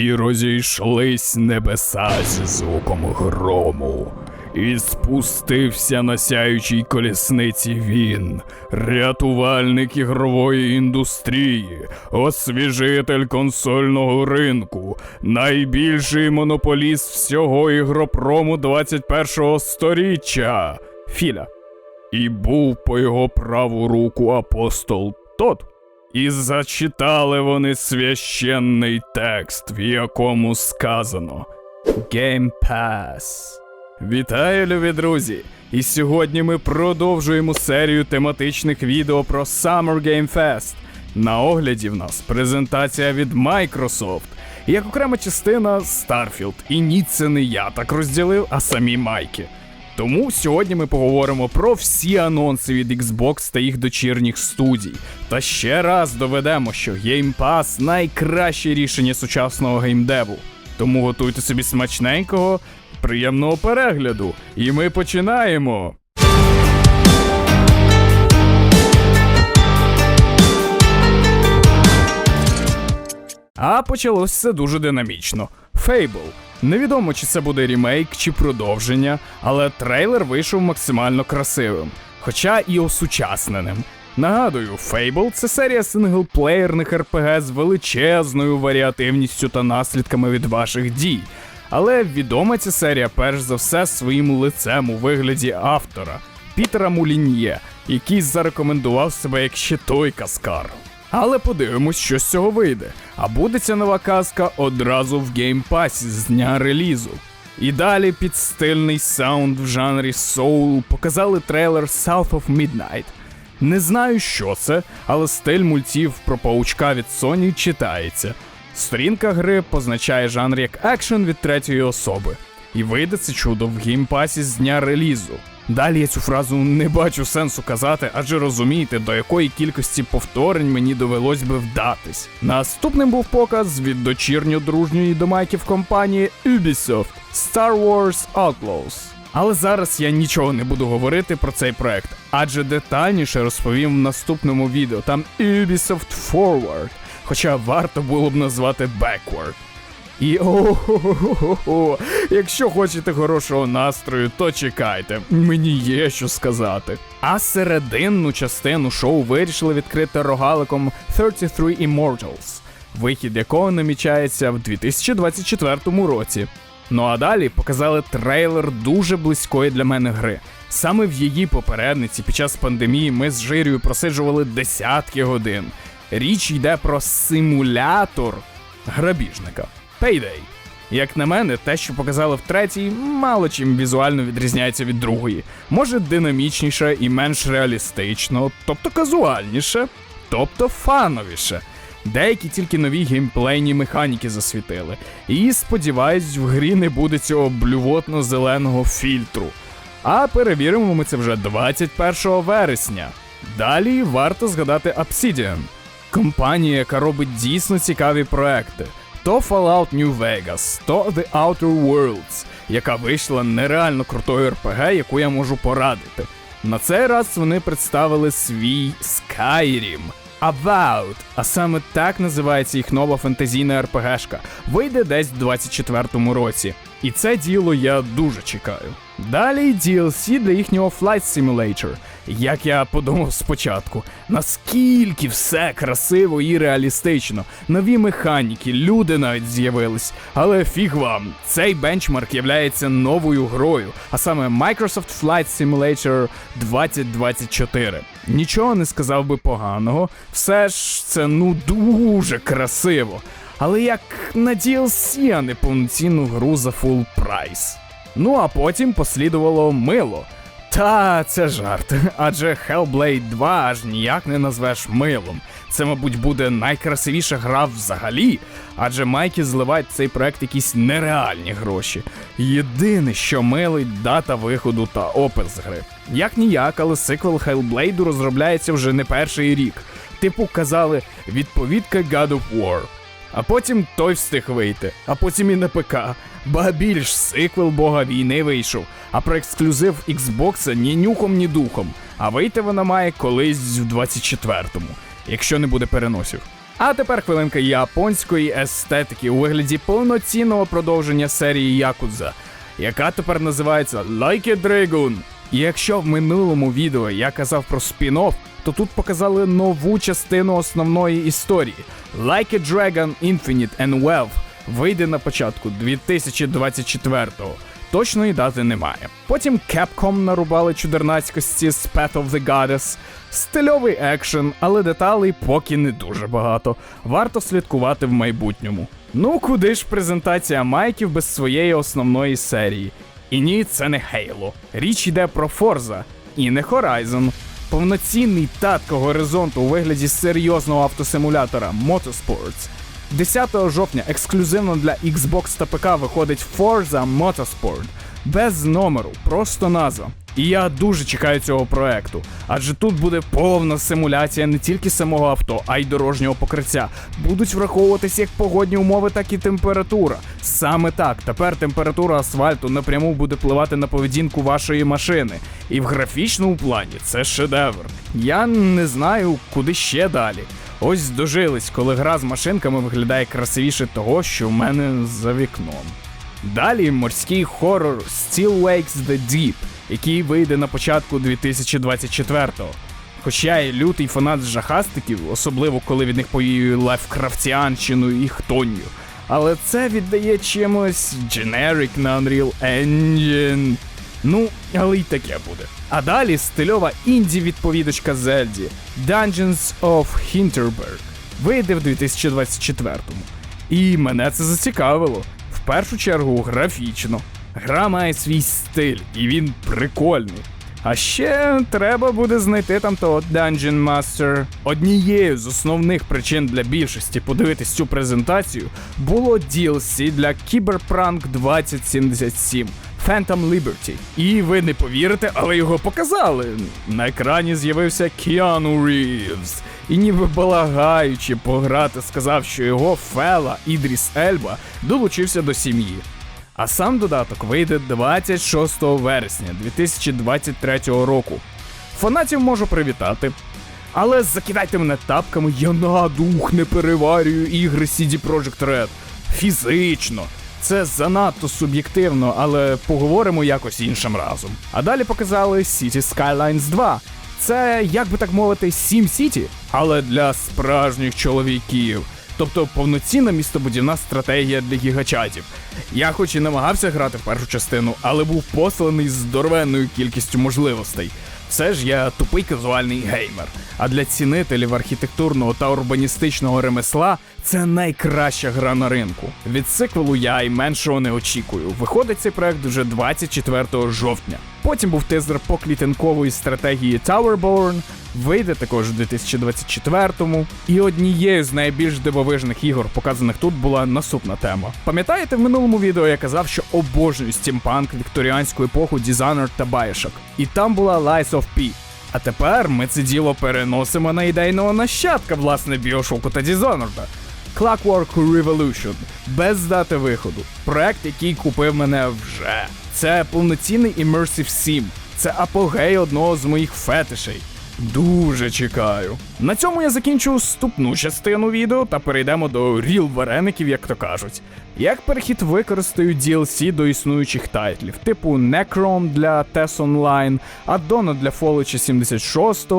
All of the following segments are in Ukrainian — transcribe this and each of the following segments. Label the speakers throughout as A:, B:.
A: І розійшлись небеса зі звуком грому. І спустився на сяючій колісниці він, рятувальник ігрової індустрії, освіжитель консольного ринку, найбільший монополіст всього ігропрому 21-го сторіччя. Філя. І був по його праву руку апостол Тот. І зачитали вони священний текст, в якому сказано Game Pass. Вітаю, любі друзі! І сьогодні ми продовжуємо серію тематичних відео про Summer Game Fest. На огляді в нас презентація від Microsoft. Як окрема частина Starfield. І ні, це не я так розділив, а самі майки. Тому сьогодні ми поговоримо про всі анонси від Xbox та їх дочірніх студій. Та ще раз доведемо, що Game Pass найкраще рішення сучасного геймдеву. Тому готуйте собі смачненького, приємного перегляду. І ми починаємо. А почалось все дуже динамічно. Fable. Невідомо, чи це буде рімейк, чи продовження, але трейлер вийшов максимально красивим, хоча і осучасненим. Нагадую, Fable це серія синглплеєрних РПГ з величезною варіативністю та наслідками від ваших дій. Але відома ця серія перш за все своїм лицем у вигляді автора Пітера Муліньє, який зарекомендував себе як ще той каскар. Але подивимось, що з цього вийде. А буде ця нова казка одразу в геймпасі з дня релізу. І далі під стильний саунд в жанрі соул показали трейлер South of Midnight. Не знаю, що це, але стиль мультів про паучка від Sony читається. Сторінка гри позначає жанр як екшен від третьої особи. І вийде це чудо в геймпасі з дня релізу. Далі я цю фразу не бачу сенсу казати, адже розумієте, до якої кількості повторень мені довелось би вдатись. Наступним був показ від дочірньо дружньої до майків компанії Ubisoft Star Wars Outlaws. Але зараз я нічого не буду говорити про цей проект, адже детальніше розповім в наступному відео. Там Ubisoft Forward, хоча варто було б назвати Backward. І о, якщо хочете хорошого настрою, то чекайте, мені є що сказати. А серединну частину шоу вирішили відкрити рогаликом 33 Immortals, вихід якого намічається в 2024 році. Ну а далі показали трейлер дуже близької для мене гри. Саме в її попередниці під час пандемії ми з жирію просиджували десятки годин. Річ йде про симулятор грабіжника. Payday. Як на мене, те, що показали в третій, мало чим візуально відрізняється від другої. Може динамічніше і менш реалістично, тобто казуальніше, тобто фановіше. Деякі тільки нові геймплейні механіки засвітили. І сподіваюсь, в грі не буде цього блювотно-зеленого фільтру. А перевіримо ми це вже 21 вересня. Далі варто згадати Obsidian, компанія, яка робить дійсно цікаві проекти. То Fallout New Vegas, то The Outer Worlds, яка вийшла нереально крутою РПГ, яку я можу порадити. На цей раз вони представили свій Skyrim. About, а саме так називається їх нова фентезійна РПГшка, вийде десь в 24-му році. І це діло я дуже чекаю. Далі DLC для їхнього Flight Simulator. Як я подумав спочатку, наскільки все красиво і реалістично, нові механіки, люди навіть з'явились. Але фіг вам, цей бенчмарк являється новою грою, а саме Microsoft Flight Simulator 2024. Нічого не сказав би поганого, все ж це ну дуже красиво. Але як на DLC, а не повноцінну гру за full прайс. Ну а потім послідувало мило. Та це жарт, адже Hellblade 2 аж ніяк не назвеш милом. Це, мабуть, буде найкрасивіша гра взагалі, адже майки зливають в цей проект якісь нереальні гроші. Єдине, що милить дата виходу та опис гри. Як ніяк, але сиквел Hellblade розробляється вже не перший рік. Типу казали відповідка God of War. А потім той встиг вийти, а потім і на ПК. Ба більш сиквел Бога війни вийшов, а про ексклюзив Xbox ні нюхом, ні духом. А вийти вона має колись в 24-му, якщо не буде переносів. А тепер хвилинка японської естетики у вигляді повноцінного продовження серії Якудза, яка тепер називається Like a Dragon. І якщо в минулому відео я казав про спін-офф, то тут показали нову частину основної історії Like a Dragon Infinite and Wealth вийде на початку 2024-го. Точної дати немає. Потім Capcom нарубали чудернацькості з Path of the Goddess, стильовий екшен, але деталей поки не дуже багато. Варто слідкувати в майбутньому. Ну куди ж презентація майків без своєї основної серії? І ні, це не Halo. Річ йде про Forza і не Horizon. Повноцінний татко горизонту у вигляді серйозного автосимулятора Motorsports. 10 жовтня ексклюзивно для Xbox та ПК виходить Forza Motorsport. Без номеру, просто назва. І я дуже чекаю цього проекту, адже тут буде повна симуляція не тільки самого авто, а й дорожнього покриття. Будуть враховуватися як погодні умови, так і температура. Саме так, тепер температура асфальту напряму буде впливати на поведінку вашої машини. І в графічному плані це шедевр. Я не знаю, куди ще далі. Ось дожились, коли гра з машинками виглядає красивіше того, що в мене за вікном. Далі морський хорор Still Wakes the Deep, який вийде на початку 2024-го. Хоча я лютий фанат жахастиків, особливо коли від них повіює левкрафтіанщиною і хтонью. Але це віддає чимось generic на Unreal Engine. Ну, але й таке буде. А далі стильова інді-відповідочка Зельді Dungeons of Hinterberg вийде в 2024-му. І мене це зацікавило. В першу чергу графічно. Гра має свій стиль, і він прикольний. А ще треба буде знайти там того Dungeon Master. Однією з основних причин для більшості подивитись цю презентацію було DLC для Cyberpunk 2077 Phantom Liberty. І ви не повірите, але його показали. На екрані з'явився Кіану Рівз. І ніби балагаючи пограти, сказав, що його Фела Ідріс Ельба долучився до сім'ї. А сам додаток вийде 26 вересня 2023 року. Фанатів можу привітати. Але закидайте мене тапками, я на дух не переварюю ігри CD Projekt Red. Фізично. Це занадто суб'єктивно, але поговоримо якось іншим разом. А далі показали City Skylines 2. Це, як би так мовити, Sim City, але для справжніх чоловіків. Тобто повноцінна містобудівна стратегія для гігачатів. Я хоч і намагався грати в першу частину, але був посланий з здоровенною кількістю можливостей. Все ж я тупий казуальний геймер. А для цінителів архітектурного та урбаністичного ремесла це найкраща гра на ринку. Від сиквелу я й меншого не очікую. Виходить цей проект вже 24 жовтня. Потім був тизер по клітинкової стратегії Towerborn, вийде також у 2024-му. І однією з найбільш дивовижних ігор, показаних тут, була наступна тема. Пам'ятаєте, в минулому відео я казав, що обожнюю стімпанк, вікторіанську епоху, Dishonored та Bioshock. І там була Lies of P. А тепер ми це діло переносимо на ідейного нащадка, власне, Біошоку та Dishonored. Clockwork Revolution без дати виходу. Проект, який купив мене вже. Це повноцінний Immersive Sim. Це апогей одного з моїх фетишей. Дуже чекаю. На цьому я закінчу вступну частину відео та перейдемо до ріл вареників, як то кажуть. Як перехід використаю DLC до існуючих тайтлів, типу Necrom для TES Online, Addono для Fallout 76,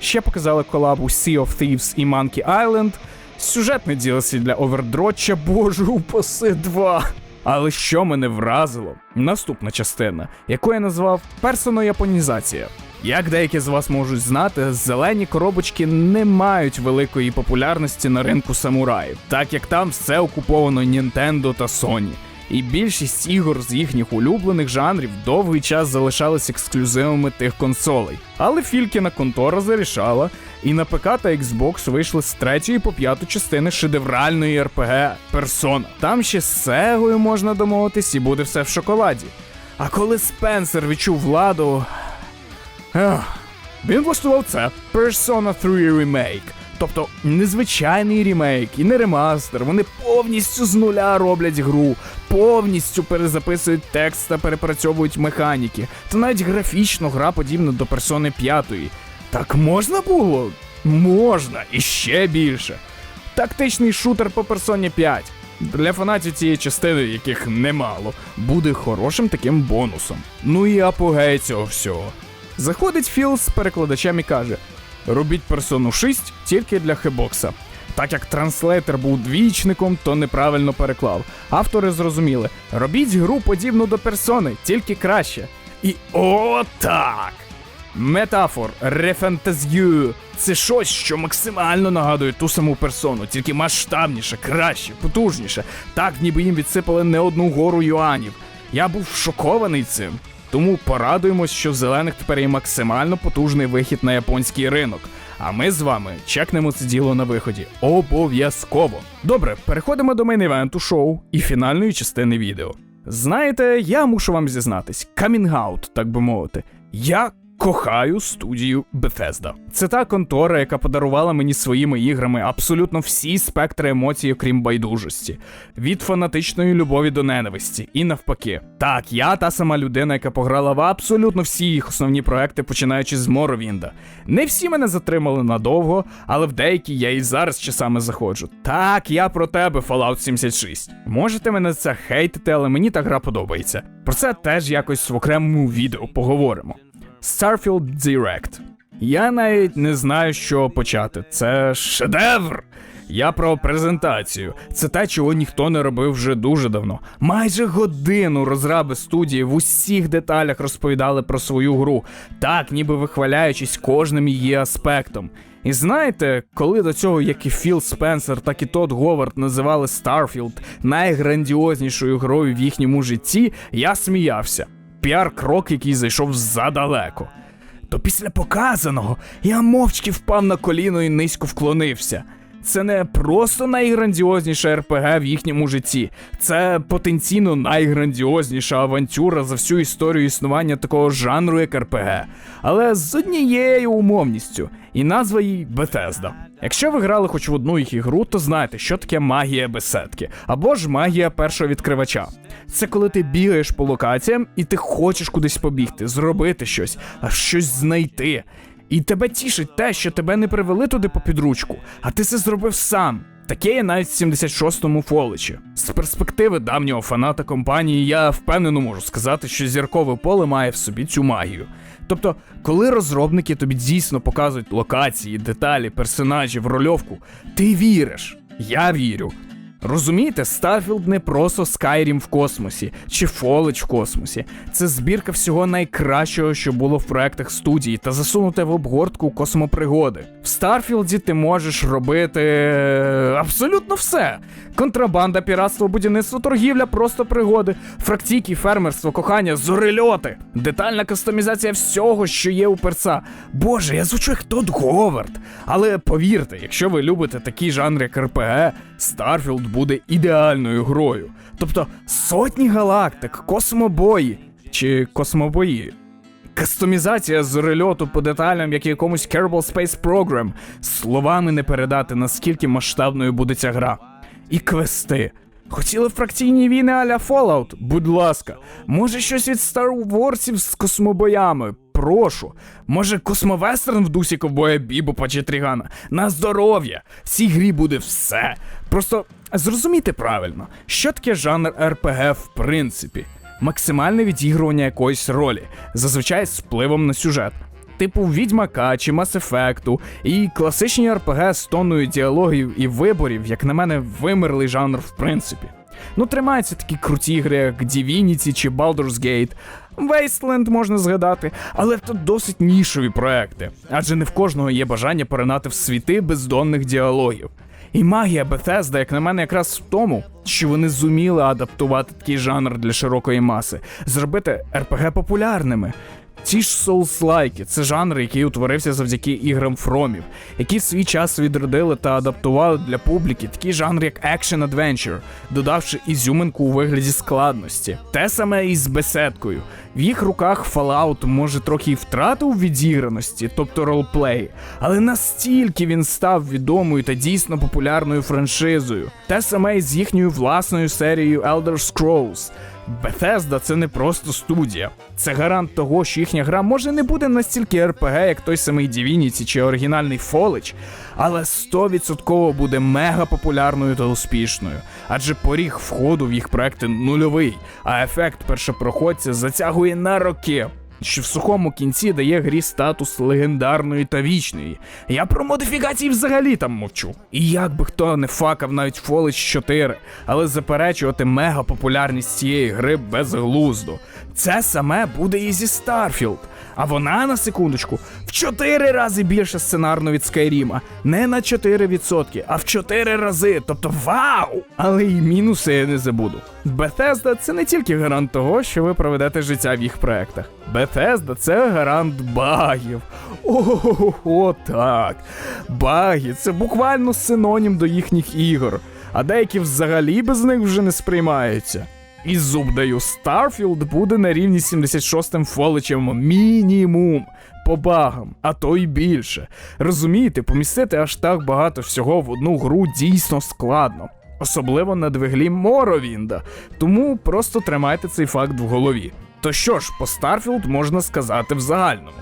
A: ще показали колабу Sea of Thieves і Monkey Island, сюжетний DLC для Overdrotcha, боже упаси 2. Але що мене вразило? Наступна частина, яку я назвав персонояпонізація. Як деякі з вас можуть знати, зелені коробочки не мають великої популярності на ринку самураїв, так як там все окуповано Nintendo та Sony. І більшість ігор з їхніх улюблених жанрів довгий час залишались ексклюзивами тих консолей. Але Фількіна контора зарішала, і на ПК та Xbox вийшли з третьої по п'яту частини шедевральної RPG Persona. Там ще з Сегою можна домовитись і буде все в шоколаді. А коли Спенсер відчув владу. Він влаштував це Persona 3 Remake. Тобто незвичайний ремейк і не ремастер. Вони повністю з нуля роблять гру, повністю перезаписують текст та перепрацьовують механіки. Та навіть графічно гра подібна до персони 5. Так можна було? Можна і ще більше. Тактичний шутер по персоні 5. Для фанатів цієї частини, яких немало, буде хорошим таким бонусом. Ну і апогей цього всього. Заходить Філ з перекладачем і каже: робіть персону 6 тільки для хебокса. Так як транслейтер був двічником, то неправильно переклав. Автори зрозуміли: робіть гру подібну до персони, тільки краще. І отак! Метафор, рефантазію це щось, що максимально нагадує ту саму персону, тільки масштабніше, краще, потужніше. Так, ніби їм відсипали не одну гору юанів. Я був шокований цим. Тому порадуємось, що в зелених тепер є максимально потужний вихід на японський ринок. А ми з вами чекнемо це діло на виході. Обов'язково. Добре, переходимо до мейн-івенту шоу і фінальної частини відео. Знаєте, я мушу вам зізнатись, камінгаут, так би мовити. Я кохаю студію Bethesda. Це та контора, яка подарувала мені своїми іграми абсолютно всі спектри емоцій, окрім байдужості, від фанатичної любові до ненависті, і навпаки. Так, я та сама людина, яка пограла в абсолютно всі їх основні проекти, починаючи з Моровінда. Не всі мене затримали надовго, але в деякі я і зараз часами заходжу. Так, я про тебе, Fallout 76. Можете мене це хейтити, але мені та гра подобається. Про це теж якось в окремому відео поговоримо. Starfield Direct. Я навіть не знаю, чого почати. Це шедевр. Я про презентацію. Це те, чого ніхто не робив вже дуже давно. Майже годину розраби студії в усіх деталях розповідали про свою гру, так ніби вихваляючись кожним її аспектом. І знаєте, коли до цього як і Філ Спенсер, так і Тодд Говард називали Starfield найграндіознішою грою в їхньому житті, я сміявся. Піар-крок, який зайшов задалеко. То після показаного я мовчки впав на коліно і низько вклонився. Це не просто найграндіозніша РПГ в їхньому житті, це потенційно найграндіозніша авантюра за всю історію існування такого жанру, як РПГ, але з однією умовністю, і назва їй Bethesda. Якщо ви грали хоч в одну їх ігру, то знаєте, що таке магія беседки, або ж магія першого відкривача. Це коли ти бігаєш по локаціям і ти хочеш кудись побігти, зробити щось, а щось знайти. І тебе тішить те, що тебе не привели туди по підручку, а ти це зробив сам. Таке є навіть в 76-му фоличі. З перспективи давнього фаната компанії я впевнено можу сказати, що зіркове поле має в собі цю магію. Тобто, коли розробники тобі дійсно показують локації, деталі, персонажів, рольовку, ти віриш. Я вірю. Розумієте, Starfield не просто Skyrim в космосі чи Fallout в космосі. Це збірка всього найкращого, що було в проектах студії, та засунуте в обгортку космопригоди. В Старфілді ти можеш робити е, абсолютно все: контрабанда, піратство, будівництво, торгівля, просто пригоди, фрактійки, фермерство, кохання, зорильоти, детальна кастомізація всього, що є у перца. Боже, я звучу як Тодд Говард. Але повірте, якщо ви любите такі жанри як РПГ, Starfield буде ідеальною грою. Тобто сотні галактик, космобої чи космобої. Кастомізація зорильоту по деталям, як в якомусь Kerbal Space Program. Словами не передати, наскільки масштабною буде ця гра. І квести. Хотіли фракційні війни аля Fallout? Будь ласка, може щось від Star Warsів з космобоями? Прошу. Може, космовестерн в дусі ковбоя Бібопа чи Трігана? На здоров'я! В цій грі буде все. Просто зрозумійте правильно, що таке жанр РПГ в принципі. Максимальне відігрування якоїсь ролі, зазвичай з впливом на сюжет. Типу Відьмака чи Mass Effect, і класичні РПГ з тонною діалогів і виборів, як на мене, вимерлий жанр в принципі. Ну, тримаються такі круті ігри, як Divinity чи Baldur's Gate, Wasteland можна згадати, але це досить нішові проекти, адже не в кожного є бажання поринати в світи бездонних діалогів. І магія Bethesda, як на мене, якраз в тому, що вони зуміли адаптувати такий жанр для широкої маси, зробити РПГ популярними. Ті ж соулслайки це жанр, який утворився завдяки іграм Фромів, які свій час відродили та адаптували для публіки такі жанри, як Action Adventure, додавши ізюминку у вигляді складності. Те саме і з беседкою. В їх руках Fallout може трохи і втратив відіграності, тобто ролплей, але настільки він став відомою та дійсно популярною франшизою. Те саме і з їхньою власною серією Elder Scrolls. Bethesda це не просто студія. Це гарант того, що їхня гра може не буде настільки РПГ, як той самий Divinity чи оригінальний Фолич, але 100% буде мега популярною та успішною. Адже поріг входу в їх проекти нульовий, а ефект першопроходця затягує на роки що в сухому кінці дає грі статус легендарної та вічної. Я про модифікації взагалі там мовчу. І як би хто не факав навіть Fallout 4, але заперечувати мега популярність цієї гри безглуздо. Це саме буде і зі Starfield. А вона на секундочку в 4 рази більше сценарно від Скайріма. Не на 4%, а в 4 рази. Тобто вау! Але і мінуси я не забуду. Bethesda – це не тільки гарант того, що ви проведете життя в їх проектах. Bethesda – це гарант багів. Ого, так. Баги це буквально синонім до їхніх ігор, а деякі взагалі без них вже не сприймаються. І зуб даю, Starfield буде на рівні з 76-м фоличем мінімум по багам, а то й більше. Розумієте, помістити аж так багато всього в одну гру дійсно складно. Особливо на двиглі Моровінда. Тому просто тримайте цей факт в голові. То що ж, по Starfield можна сказати в загальному.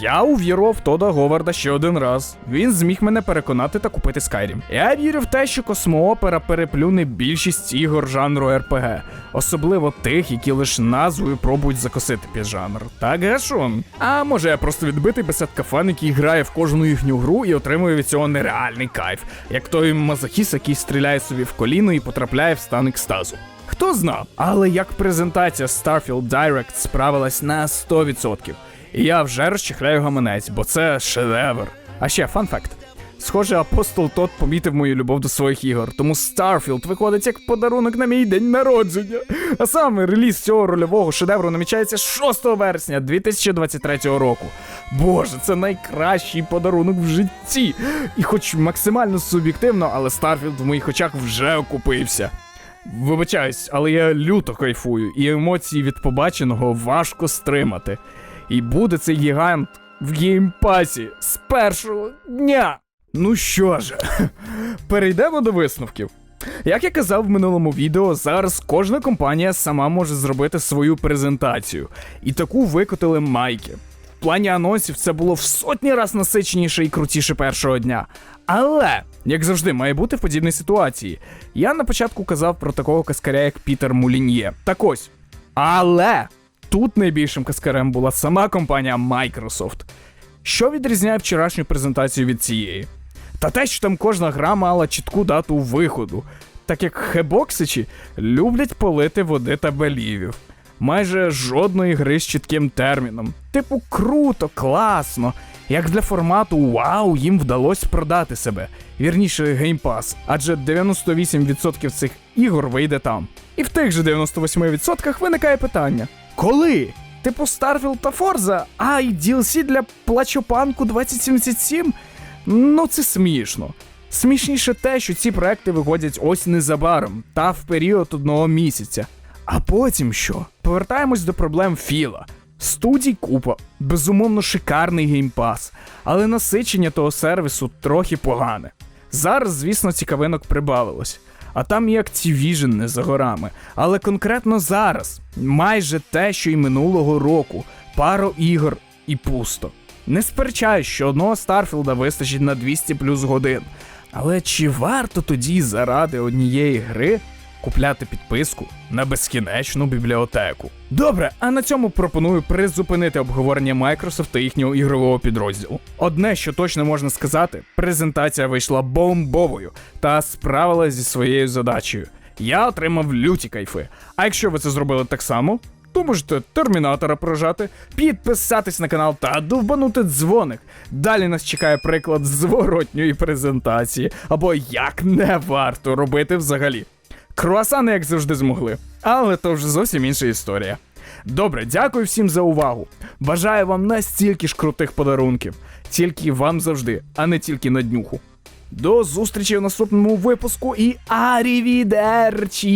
A: Я увірував Тода Говарда ще один раз. Він зміг мене переконати та купити Skyrim. Я вірю в те, що космоопера переплюне більшість ігор жанру РПГ, особливо тих, які лише назвою пробують закосити під жанр. Так гашон. А може я просто відбитий бесідка фан, який грає в кожну їхню гру і отримує від цього нереальний кайф, як той мазохіс, який стріляє собі в коліно і потрапляє в стан екстазу. Хто знав, але як презентація Starfield Direct справилась на 100%. І я вже розчехляю гаманець, бо це шедевр. А ще фан-факт. Схоже, апостол Тот помітив мою любов до своїх ігор, тому Starfield виходить як подарунок на мій день народження. А саме реліз цього рольового шедевру намічається 6 вересня 2023 року. Боже, це найкращий подарунок в житті. І хоч максимально суб'єктивно, але Starfield в моїх очах вже окупився. Вибачаюсь, але я люто кайфую, і емоції від побаченого важко стримати. І буде цей гігант в геймпасі з першого дня. Ну що ж, перейдемо до висновків. Як я казав в минулому відео, зараз кожна компанія сама може зробити свою презентацію. І таку викотили майки. В плані анонсів це було в сотні раз насиченіше і крутіше першого дня. Але, як завжди, має бути в подібній ситуації. Я на початку казав про такого каскаря, як Пітер Мулін'є. Так ось. Але тут найбільшим каскарем була сама компанія Microsoft. Що відрізняє вчорашню презентацію від цієї? Та те, що там кожна гра мала чітку дату виходу, так як хебоксичі люблять полити води та белівів. Майже жодної гри з чітким терміном. Типу, круто, класно. Як для формату вау, їм вдалося продати себе. Вірніше, геймпас, адже 98% цих ігор вийде там. І в тих же 98% виникає питання: коли? Типу Starfield та Forza, а й DLC для плачопанку 2077? Ну це смішно. Смішніше те, що ці проекти виходять ось незабаром та в період одного місяця. А потім що? Повертаємось до проблем Філа. Студій купа, безумовно шикарний геймпас, але насичення того сервісу трохи погане. Зараз, звісно, цікавинок прибавилось. А там і Activision не за горами. Але конкретно зараз майже те, що й минулого року, пару ігор і пусто. Не сперечаюсь, що одного Старфілда вистачить на 200 плюс годин. Але чи варто тоді заради однієї гри купляти підписку на безкінечну бібліотеку? Добре, а на цьому пропоную призупинити обговорення Microsoft та їхнього ігрового підрозділу. Одне, що точно можна сказати, презентація вийшла бомбовою та справилась зі своєю задачею. Я отримав люті кайфи. А якщо ви це зробили так само, то можете термінатора прожати, підписатись на канал та довбанути дзвоник. Далі нас чекає приклад зворотньої презентації, або як не варто робити взагалі. Круасани, як завжди, змогли, але то вже зовсім інша історія. Добре, дякую всім за увагу. Бажаю вам настільки ж крутих подарунків, тільки вам завжди, а не тільки на днюху. До зустрічі в наступному випуску і арівідерчі!